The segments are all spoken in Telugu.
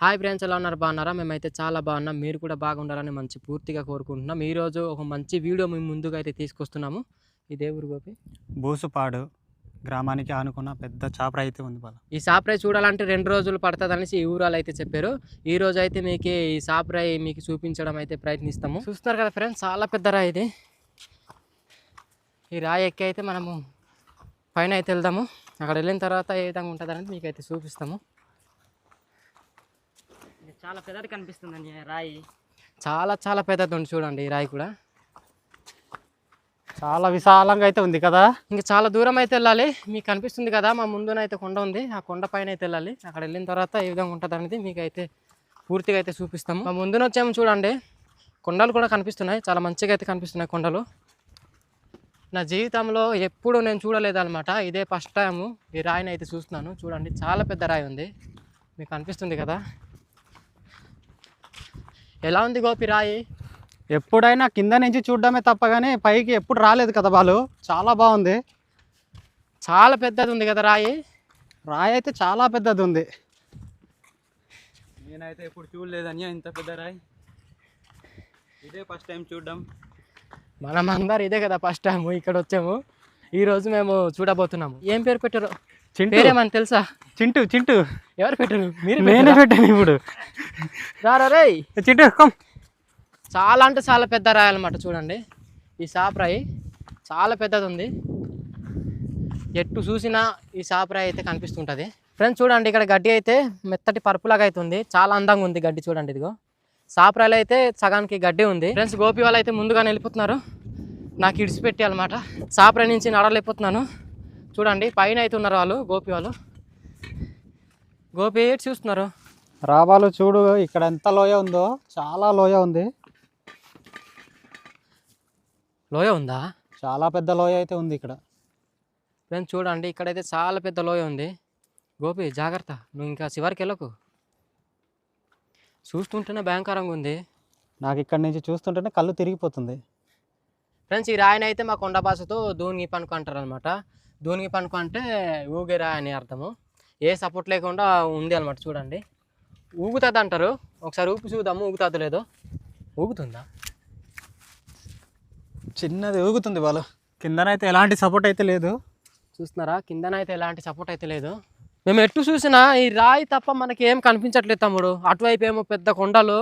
హాయ్ ఫ్రెండ్స్ ఎలా ఉన్నారు? బాగున్నారా? మేమైతే చాలా బాగున్నాం. మీరు కూడా బాగుండాలని మంచి పూర్తిగా కోరుకుంటున్నాం. ఈరోజు ఒక మంచి వీడియో మేము ముందుగా అయితే తీసుకొస్తున్నాము. ఈ దేవుడు గోపి. బూసుపాడు గ్రామానికి ఆనుకున్న పెద్ద చాపర అయితే ఉంది బాల. ఈ సాప్రాయ్ చూడాలంటే రెండు రోజులు పడుతుంది అనేసి ఈ ఊరాలు అయితే చెప్పారు. ఈ రోజు అయితే మీకు ఈ సాప్రాయ్ మీకు చూపించడం అయితే ప్రయత్నిస్తాము. చూస్తున్నారు కదా ఫ్రెండ్స్ చాలా పెద్ద రాయి ఇది. ఈ రాయి ఎక్కి అయితే మనము పైన అయితే వెళ్దాము. అక్కడ వెళ్ళిన తర్వాత ఏ విధంగా ఉంటుంది అనేది మీకు అయితే చూపిస్తాము. చాలా పెద్దది కనిపిస్తుందండి రాయి. చాలా చాలా పెద్దది ఉంది చూడండి ఈ రాయి కూడా. చాలా విశాలంగా అయితే ఉంది కదా. ఇంకా చాలా దూరం అయితే వెళ్ళాలి. మీకు కనిపిస్తుంది కదా మా ముందునైతే కొండ ఉంది. ఆ కొండ పైన అయితే వెళ్ళాలి. అక్కడ వెళ్ళిన తర్వాత ఏ విధంగా ఉంటుంది అనేది మీకు అయితే పూర్తిగా అయితే చూపిస్తాము. మా ముందున వచ్చాము చూడండి. కొండలు కూడా కనిపిస్తున్నాయి. చాలా మంచిగా అయితే కనిపిస్తున్నాయి కొండలు. నా జీవితంలో ఎప్పుడు నేను చూడలేదన్నమాట. ఇదే ఫస్ట్ టైము ఈ రాయిని అయితే చూస్తున్నాను. చూడండి చాలా పెద్ద రాయి ఉంది. మీకు అనిపిస్తుంది కదా? ఎలా ఉంది గోపి రాయి? ఎప్పుడైనా కింద నుంచి చూడడమే తప్ప కానీ పైకి ఎప్పుడు రాలేదు కదా బాలు. చాలా బాగుంది. చాలా పెద్దది ఉంది కదా రాయి? రాయి అయితే చాలా పెద్దది ఉంది. నేనైతే ఎప్పుడు చూడలేదని ఇంత పెద్ద రాయి? ఇదే ఫస్ట్ టైం చూడడం. మనం అందరు ఇదే కదా ఫస్ట్ టైం ఇక్కడ వచ్చాము ఈ రోజు మేము చూడబోతున్నాము. ఏం పేరు పెట్టారు? చింటూ. పేరేమని తెలుసా? చింటూ చింటూ. ఎవరు పెట్టారు? మీరు నేనే పెట్టాను ఇప్పుడు. రారా చాలా అంటే చాలా పెద్ద రాయి అన్నమాట చూడండి. ఈ సాప్ రాయి చాలా పెద్దది ఉంది ఎట్టు చూసినా ఈ సాప్ రాయి అయితే కనిపిస్తుంటుంది. ఫ్రెండ్స్ చూడండి ఇక్కడ గడ్డి అయితే మెత్తటి పరుపులాగా అయితే ఉంది. చాలా అందంగా ఉంది గడ్డి చూడండి ఇదిగో. సాప్రాయిలో అయితే సగానికి గడ్డి ఉంది. ఫ్రెండ్స్ గోపి వాళ్ళు అయితే ముందుగానే వెళ్ళిపోతున్నారు. నాకు ఇడిచిపెట్టి అనమాట సాప్రాయి నుంచి నడలేకపోతున్నాను చూడండి పైన అయితే ఉన్నారు వాళ్ళు గోపి వాళ్ళు. గోపి ఏంటి చూస్తున్నారు? రాబాలు చూడు ఇక్కడ ఎంత లోయ ఉందో. చాలా లోయ ఉంది. లోయ ఉందా? చాలా పెద్ద లోయ అయితే ఉంది ఇక్కడ. ఫ్రెండ్స్ చూడండి ఇక్కడైతే చాలా పెద్ద లోయ ఉంది. గోపి జాగ్రత్త. నువ్వు ఇంకా చివరికి వెళ్ళకు. చూస్తుంటేనే భయంకరంగా ఉంది. నాకు ఇక్కడ నుంచి చూస్తుంటేనే కళ్ళు తిరిగిపోతుంది. ఫ్రెండ్స్ ఈ రాయిని అయితే మా కొండ భాషతో దూనికి పనుకు అంటారు అనమాట దూనికి పనుకు అంటే ఊగే రాయి అని అర్థము. ఏ సపోర్ట్ లేకుండా ఉంది అనమాట చూడండి. ఊగుతుంది అంటారు ఒకసారి ఊపి చూద్దాము ఊగుతుంది లేదో. ఊగుతుందా? చిన్నది ఊగుతుంది బాలు. కిందనైతే ఎలాంటి సపోర్ట్ అయితే లేదు. చూస్తున్నారా? కిందనైతే ఎలాంటి సపోర్ట్ అయితే లేదు. మేము ఎటు చూసినా ఈ రాయి తప్ప మనకి ఏం కనిపించట్లేదు తమ్ముడు. అటువైపు ఏమో పెద్ద కొండలు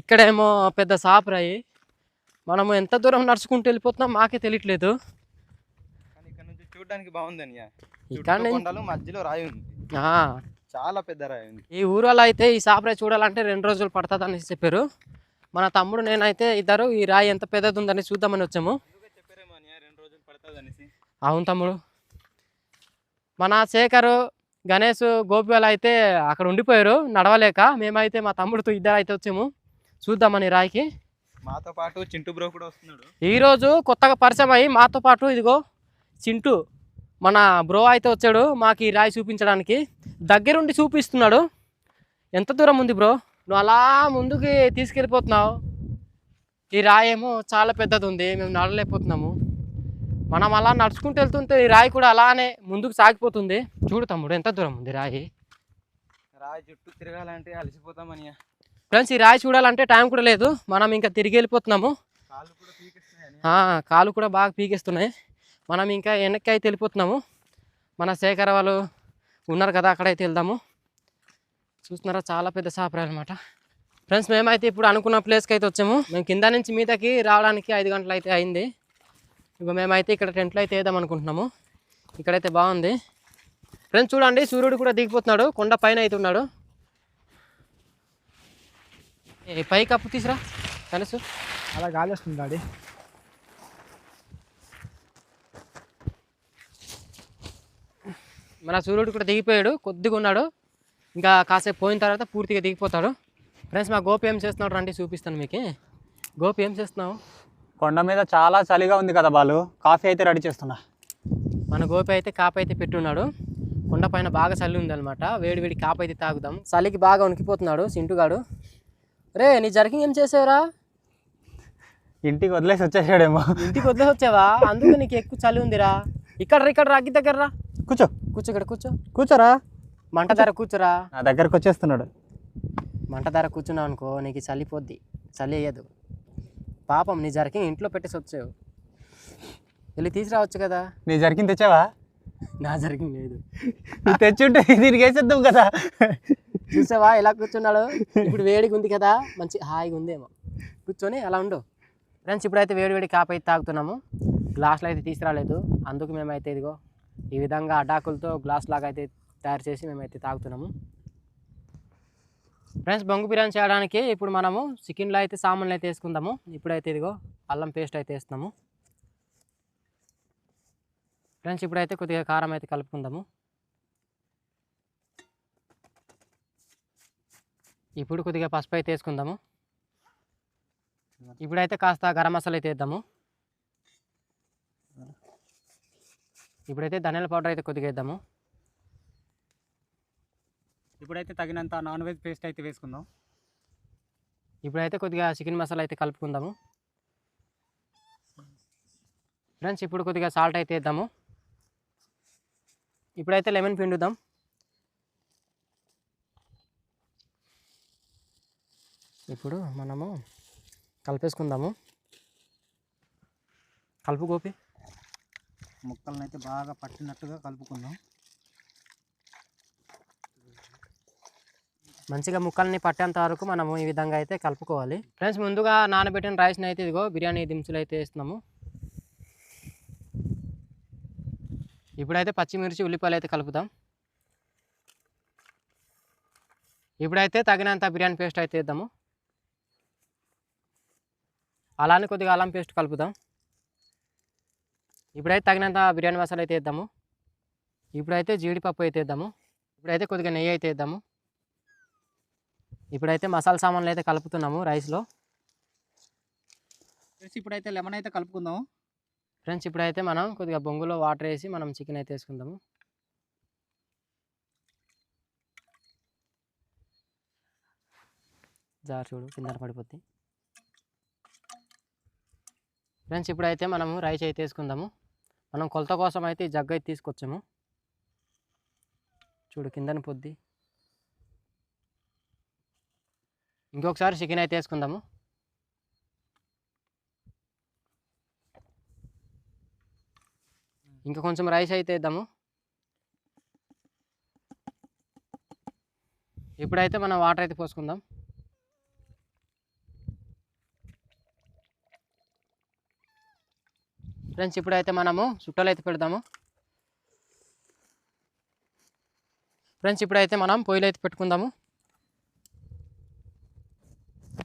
ఇక్కడేమో పెద్ద సాపు రాయి మనము ఎంత దూరం నడుచుకుంటూ వెళ్ళిపోతున్నాం మాకే తెలియట్లేదు. చూడడానికి బాగుందని కొండలు మధ్యలో రాయి ఉంది. చాలా పెద్ద రాయి ఉంది. ఈ ఊరిలో అయితే ఈ సాపు రాయి చూడాలంటే రెండు రోజులు పడుతుంది అనేసి చెప్పారు. మన తమ్ముడు నేనైతే ఇద్దరు ఈ రాయి ఎంత పెద్దది ఉందని చూద్దామని వచ్చాము. అవును తమ్ముడు. మన శేఖరు గణేష్ గోపి వాళ్ళు అయితే అక్కడ ఉండిపోయారు నడవలేక. మేమైతే మా తమ్ముడితో ఇద్దరు అయితే వచ్చాము. చూద్దామని రాయికి. మాతో పాటు చింటూ బ్రో కూడా వస్తున్నాడు. ఈరోజు కొత్తగా పరిచయం అయ్యి మాతో పాటు ఇదిగో చింటూ. మన బ్రో అయితే వచ్చాడు మాకు ఈ రాయి చూపించడానికి. దగ్గరుండి చూపిస్తున్నాడు. ఎంత దూరం ఉంది బ్రో? నువ్వు అలా ముందుకి తీసుకెళ్ళిపోతున్నావు. ఈ రాయి ఏమో చాలా పెద్దది ఉంది మేము నడలేకపోతున్నాము మనం అలా నడుచుకుంటూ వెళ్తుంటే ఈ రాయి కూడా అలానే ముందుకు సాగిపోతుంది. చూడు తమ్ముడు ఎంత దూరం ఉంది రాయి. రాయి చుట్టూ తిరగాలంటే అలసిపోతామని ఫ్రెండ్స్ ఈ రాయి చూడాలంటే టైం కూడా లేదు. మనం ఇంకా తిరిగి వెళ్ళిపోతున్నాము. కాలు కూడా బాగా పీకేస్తున్నాయి. మనం ఇంకా వెనక్కి అయితే వెళ్ళిపోతున్నాము. మన శేఖర వాళ్ళు ఉన్నారు కదా అక్కడైతే వెళ్దాము. చూస్తున్నారా చాలా పెద్ద సాపరాలు అనమాట ఫ్రెండ్స్ మేమైతే ఇప్పుడు అనుకున్న ప్లేస్కి అయితే వచ్చాము. మేము కింద నుంచి మీదకి రావడానికి ఐదు గంటలు అయితే అయింది. ఇక మేమైతే ఇక్కడ టెంట్లో అయితే వేద్దాం అనుకుంటున్నాము. ఇక్కడైతే బాగుంది. ఫ్రెండ్స్ చూడండి సూర్యుడు కూడా దిగిపోతున్నాడు. కొండ పైన అయితే ఉన్నాడు. ఏ పై కప్పు తీసురా తెలుసు అలా గాలి వస్తుంది మన సూర్యుడు కూడా దిగిపోయాడు కొద్దిగా ఉన్నాడు. ఇంకా కాసేపు పోయిన తర్వాత పూర్తిగా దిగిపోతాడు. ఫ్రెండ్స్ మా గోపి ఏం చేస్తున్నాడు రండి చూపిస్తాను మీకు. గోపి ఏం చేస్తున్నావు? కొండ మీద చాలా చలిగా ఉంది కదా బాలు. కాఫీ అయితే రెడీ చేస్తున్నా. మన గోపి అయితే కాపు అయితే పెట్టున్నాడు. కొండ పైన బాగా చలి ఉందన్నమాట. వేడి వేడి కాపు అయితే తాగుదాం. చలికి బాగా ఉనికిపోతున్నాడు సింటుగాడు. రే నీ జరిగి ఏం చేసావురా? ఇంటికి వదిలేసి వచ్చేసాడేమో. ఇంటికి వదిలేసి వచ్చావా? అందుకు నీకు ఎక్కువ చలి ఉందిరా. ఇక్కడ ఇక్కడ రా అగ్గి దగ్గర రా. కూర్చో. కూర్చో ఇక్కడ కూర్చో. కూర్చోరా. మంట ధర కూర్చోరా. నా దగ్గరకు వచ్చేస్తున్నాడు మంట ధర కూర్చున్నావు అనుకో నీకు చలిపోద్ది చలి వేయదు. పాపం నీ జరకి ఇంట్లో పెట్టేసి వచ్చావు. వెళ్ళి తీసుకురావచ్చు కదా. నీ జరిగింది తెచ్చావా? నా జరిగి లేదు. తెచ్చుంటే దీనికి వేసేద్దాం కదా. చూసావా ఎలా కూర్చున్నాడు? ఇప్పుడు వేడిగా ఉంది కదా. మంచి హాయిగా ఉందేమో. కూర్చొని అలా ఉండు. ఫ్రెండ్స్ ఇప్పుడైతే వేడి వేడి కాపు అయితే తాగుతున్నాము. గ్లాసులు అయితే తీసుకురాలేదు. అందుకు మేమైతే ఇదిగో ఈ విధంగా అటాకులతో గ్లాస్ లాగా అయితే తయారు చేసి మేమైతే తాగుతున్నాము. ఫ్రెండ్స్ బొంగు బిర్యానీ చేయడానికి ఇప్పుడు మనము చికెన్లో అయితే సామాన్లు అయితే వేసుకుందాము. ఇప్పుడైతే ఇదిగో అల్లం పేస్ట్ అయితే వేస్తున్నాము. ఫ్రెండ్స్ ఇప్పుడైతే కొద్దిగా కారం అయితే కలుపుకుందాము. ఇప్పుడు కొద్దిగా పసుపు అయితే వేసుకుందాము. ఇప్పుడైతే కాస్త గరం మసాలా అయితే వేద్దాము. ఇప్పుడైతే ధనియాల పౌడర్ అయితే కొద్దిగా వేద్దాము. ఇప్పుడైతే తగినంత నాన్ వెజ్ పేస్ట్ అయితే వేసుకుందాం. ఇప్పుడైతే కొద్దిగా చికెన్ మసాలా అయితే కలుపుకుందాము. ఫ్రెండ్స్ ఇప్పుడు కొద్దిగా సాల్ట్ అయితే వేద్దాము. ఇప్పుడైతే లెమన్ పిండుదాం. ఇప్పుడు మనము కలిపేసుకుందాము. కలుపు గోపి. ముక్కలను అయితే బాగా పట్టినట్టుగా కలుపుకుందాం. మంచిగా ముక్కల్ని పట్టేంత వరకు మనము ఈ విధంగా అయితే కలుపుకోవాలి. ఫ్రెండ్స్ ముందుగా నానబెట్టిన రైస్ని అయితే ఇదిగో బిర్యానీ దినుసులు అయితే వేస్తున్నాము. ఇప్పుడైతే పచ్చిమిర్చి ఉల్లిపాయలు అయితే కలుపుదాం. ఇప్పుడైతే తగినంత బిర్యానీ పేస్ట్ అయితే వేద్దాము. అలానే కొద్దిగా అల్లం పేస్ట్ కలుపుదాం. ఇప్పుడైతే తగినంత బిర్యానీ మసాలా అయితే వేద్దాము. ఇప్పుడైతే జీడిపప్పు అయితే వేద్దాము. ఇప్పుడైతే కొద్దిగా నెయ్యి అయితే వేద్దాము. ఇప్పుడైతే మసాలా సామాన్లు అయితే కలుపుతున్నాము రైస్లో. ఇప్పుడైతే లెమన్ అయితే కలుపుకుందాం ఫ్రెండ్స్ ఇప్పుడైతే మనం కొద్దిగా బొంగులో వాటర్ వేసి మనం చికెన్ అయితే వేసుకుందాము. జార్ చూడు కింద పడిపోద్ది. ఫ్రెండ్స్ ఇప్పుడైతే మనము రైస్ అయితే వేసుకుందాము. మనం కొలత కోసం అయితే ఈ జగ్గ అయితే తీసుకొచ్చాము. చూడు కిందని పొద్ది. ఇంకొకసారి చికెన్ అయితే వేసుకుందాము. ఇంకా కొంచెం రైస్ అయితే వేద్దాము. ఇప్పుడైతే మనం వాటర్ అయితే పోసుకుందాం. ఫ్రెండ్స్ ఇప్పుడైతే మనము చుట్టలు అయితే పెడదాము. ఫ్రెండ్స్ ఇప్పుడైతే మనం పొయ్యిలు అయితే పెట్టుకుందాము.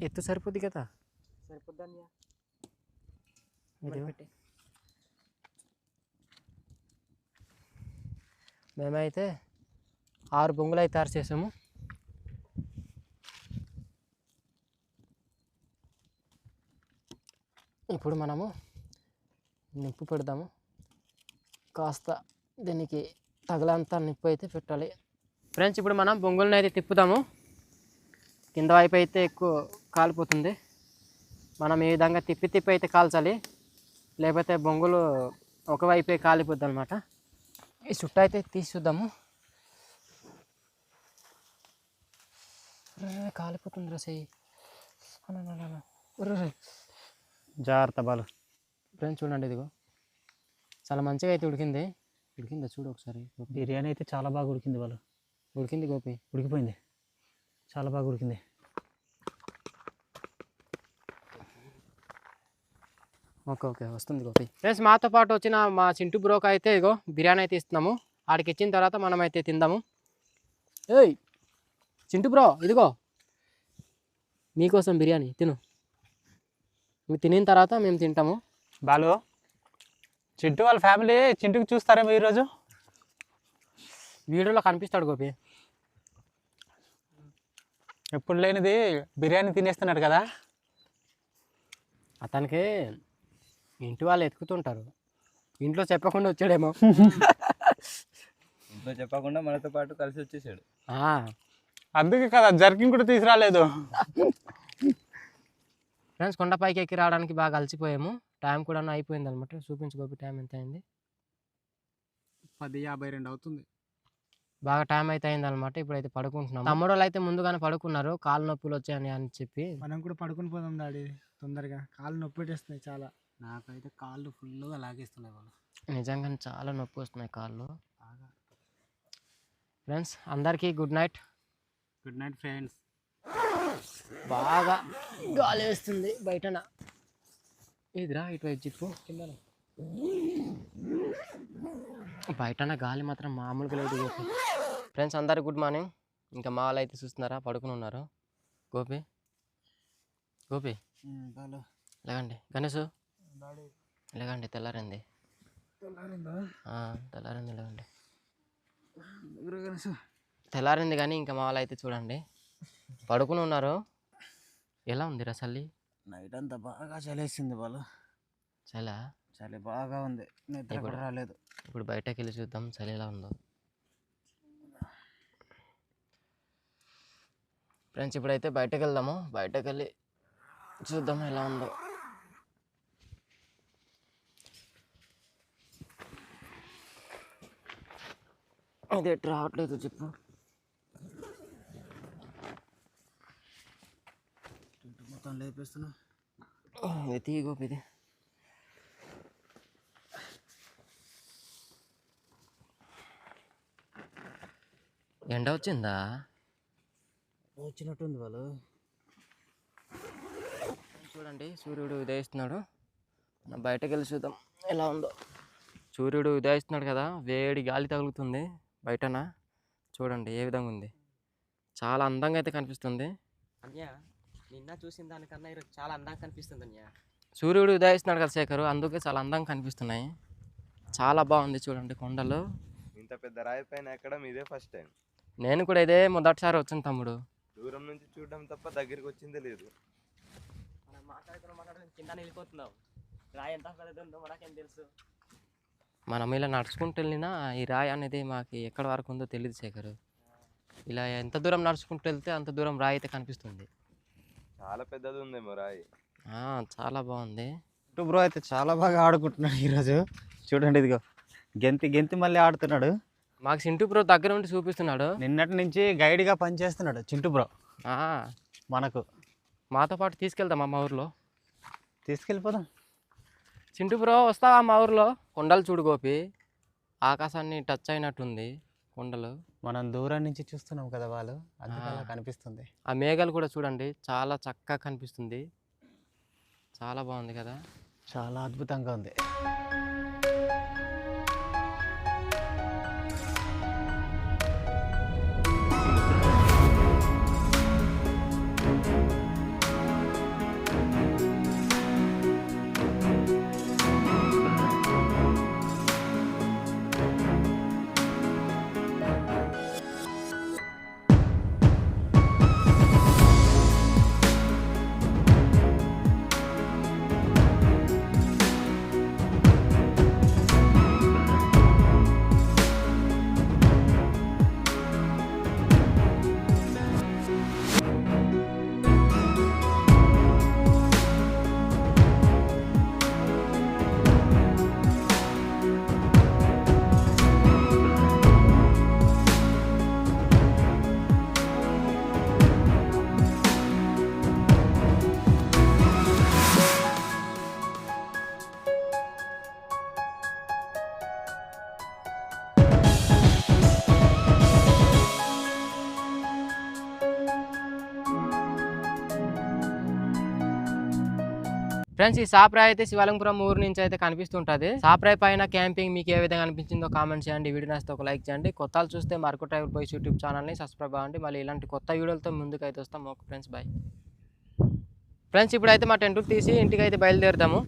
ఎత్తు సరిపోద్ది కదా? సరిపోద్దా మేమైతే ఆరు బొంగులు అయితే తయారు చేసాము. ఇప్పుడు మనము నిప్పు పెడదాము. కాస్త దీనికి తగలంత నిప్పు అయితే పెట్టాలి. ఫ్రెండ్స్ ఇప్పుడు మనం బొంగులను అయితే తిప్పుదాము. కింద వైపు అయితే ఎక్కువ కాలిపోతుంది. మనం ఈ విధంగా తిప్పి తిప్పి అయితే కాల్చాలి. లేకపోతే బొంగులు ఒకవైపే కాలిపోద్ది అనమాట ఈ చుట్ట అయితే తీసి చూద్దాము కాలిపోతుంది రసై జాగ్రత్త బాలు. ఫ్రెండ్స్ చూడండి ఇదిగో. చాలా మంచిగా అయితే ఉడికింది. ఉడికిందా చూడు ఒకసారి. బిర్యానీ అయితే చాలా బాగా ఉడికింది వాళ్ళు. ఉడికింది గోపి. ఉడికిపోయింది. చాలా బాగా ఉడికింది. ఓకే ఓకే వస్తుంది గోపి. ఫ్రెండ్స్ మాతో పాటు వచ్చిన మా చింటూ బ్రోక్ అయితే ఇగో బిర్యానీ అయితే ఇస్తున్నాము. ఆడికి ఇచ్చిన తర్వాత మనం అయితే తిందాము. ఏయ్ చింటూ బ్రో ఇదిగో. మీకోసం బిర్యానీ తిను. నువ్వు తినిన తర్వాత మేము తింటాము. బాలు చింటూ వాళ్ళ ఫ్యామిలీ చింటూకి చూస్తారేమో ఈరోజు వీడియోలో కనిపిస్తాడు గోపి. ఎప్పుడు లేనిది బిర్యానీ తినేస్తున్నాడు కదా? అతనికి ఇంటి వాళ్ళు ఎతుకుతుంటారు. ఇంట్లో చెప్పకుండా వచ్చాడేమో. ఇంట్లో చెప్పకుండా మనతో పాటు కలిసి వచ్చేసాడు. ఆ, అందుకే కదా జర్కిన్ కూడా తీసుకురాలేదు. ఫ్రెండ్స్ కొండపైకి ఎక్కి రావడానికి బాగా అలసిపోయాము. టైం కూడా అయిపోయింది అనమాట చూపించు గోపి టైం ఎంత అయింది? పది యాభై రెండు అవుతుంది. బాగా టైం అయితే అయింది అనమాట ఇప్పుడైతే పడుకుంటున్నాం తమ్ముడు వాళ్ళు అయితే ముందుగానే పడుకున్నారు. కాళ్ళు నొప్పులు వచ్చాయని అని చెప్పి. మనం కూడా పడుకుని పోదాం డాడీ తొందరగా. కాళ్ళు నొప్పి పెట్టేస్తున్నాయి చాలా. నాకైతే కాళ్ళు ఫుల్గా లాగేస్తున్నాయి వాళ్ళు నిజంగానే చాలా నొప్పి వస్తున్నాయి కాళ్ళు. ఫ్రెండ్స్ అందరికీ good night. Good night friends. బాగా గాలి వేస్తుంది బయటన. ఇదిరా ఇటువైపు జిప్పు కింద బయటన గాలి మాత్రం మామూలుగా లేదు గోపి. ఫ్రెండ్స్ అందరు గుడ్ మార్నింగ్ ఇంకా మా వాళ్ళు అయితే చూస్తున్నారా? పడుకుని ఉన్నారు. గోపి? గోపి? లేకండి గణేష్? లేకండి తెల్లారింది. ఆ, తెల్లారింది లేకండి తెల్లారింది కానీ ఇంకా మా వాళ్ళు అయితే చూడండి. పడుకుని ఉన్నారు. ఎలా ఉంది రసల్లి నైట్ అంతా బాగా చలేసింది వాళ్ళు చాలా? చలి బాగా ఉంది. నిద్ర కూడా రాలేదు. ఇప్పుడు బయటకు వెళ్ళి చూద్దాం చలి ఎలా ఉందో. ఫ్రెండ్స్ ఇప్పుడైతే బయటకు వెళ్దాము. బయటకు వెళ్ళి చూద్దాం ఎలా ఉందో. ఇది ఎటు రావట్లేదు చెప్పు. మొత్తం లేపేస్తున్నా. ఇది ఎండ వచ్చిందా? వచ్చినట్టుంది వాళ్ళు. చూడండి సూర్యుడు ఉదయిస్తున్నాడు. మనం బయటకు వెళ్ళి చూద్దాం ఎలా ఉందో. సూర్యుడు ఉదయిస్తున్నాడు కదా వేడి గాలి తగులుతుంది బయటన. చూడండి ఏ విధంగా ఉంది. చాలా అందంగా అయితే కనిపిస్తుంది. అన్య నిన్న చూసిన దానికన్నా ఈరోజు చాలా అందంగా కనిపిస్తుంది అన్య సూర్యుడు ఉదయిస్తున్నాడు కదా శేఖరు అందుకే చాలా అందంగా కనిపిస్తున్నాయి. చాలా బాగుంది చూడండి కొండలు. ఇంత పెద్ద రాయి పైన ఎక్కడం ఇదే ఫస్ట్ టైం నేను కూడా ఇదే మొదటిసారి వచ్చాను తమ్ముడు. దూరం నుంచి చూడడం తప్ప దగ్గరికి వచ్చిందే లేదు. మనం మాట్లాడుకున్న మాట్లాడుకుని కింద వెళ్ళిపోతున్నాం. రాయి ఎంత పెద్దది ఉందో మనకేం తెలుసు. మనం ఇలా నడుచుకుంటూ వెళ్ళినా ఈ రాయి అనేది మాకు ఎక్కడ వరకు ఉందో తెలియదు శేఖరు. ఇలా ఎంత దూరం నడుచుకుంటూ వెళ్తే అంత దూరం రాయి అయితే కనిపిస్తుంది. చాలా పెద్దది ఉందేమో రాయి. ఆ, చాలా బాగుంది. చుట్టూ బ్రో అయితే చాలా బాగా ఆడుకుంటున్నాడు ఈరోజు. చూడండి ఇదిగో. గెంతి గెంతి మళ్ళీ ఆడుతున్నాడు. మాకు సింటూ బ్రో దగ్గర ఉండి చూపిస్తున్నాడు. నిన్నటి నుంచి గైడ్గా పనిచేస్తున్నాడు చింటూ బ్రో. ఆ, మనకు. మాతో పాటు తీసుకెళ్తామా మా ఊర్లో? తీసుకెళ్ళిపోదాం. చింటూ బ్రో వస్తావా మా ఊర్లో? కొండలు చూడు గోపి. ఆకాశాన్ని టచ్ అయినట్టుంది. కొండలు. మనం దూరం నుంచి చూస్తున్నాం కదా వాళ్ళు అందుకే అలా ఆ. కనిపిస్తుంది. ఆ మేఘాలు కూడా చూడండి చాలా చక్కగా కనిపిస్తుంది. చాలా బాగుంది కదా? చాలా అద్భుతంగా ఉంది. ఫ్రెండ్స్ ఈ సాప్రాయ్ అయితే శివలింగపురం ఊరు నుంచి అయితే కనిపిస్తుంటుంది. సాప్రాయ్ పైన క్యాంపింగ్ మీకు ఏ విధంగా అనిపించిందో కామెంట్ చేయండి. వీడియో నచ్చితే ఒక లైక్ చేయండి. కొత్తలు చూస్తే మార్కో ట్రైవల్ బాయ్స్ యూట్యూబ్ ఛానల్ని సబ్స్క్రైబ్ అవ్వండి. మళ్ళీ ఇలాంటి కొత్త వీడియోలతో ముందుకు అయితే వస్తాం. Okay friends bye. ఫ్రెండ్స్ ఇప్పుడైతే మా టెంట్ తీసి ఇంటికి అయితే బయలుదేరుతాము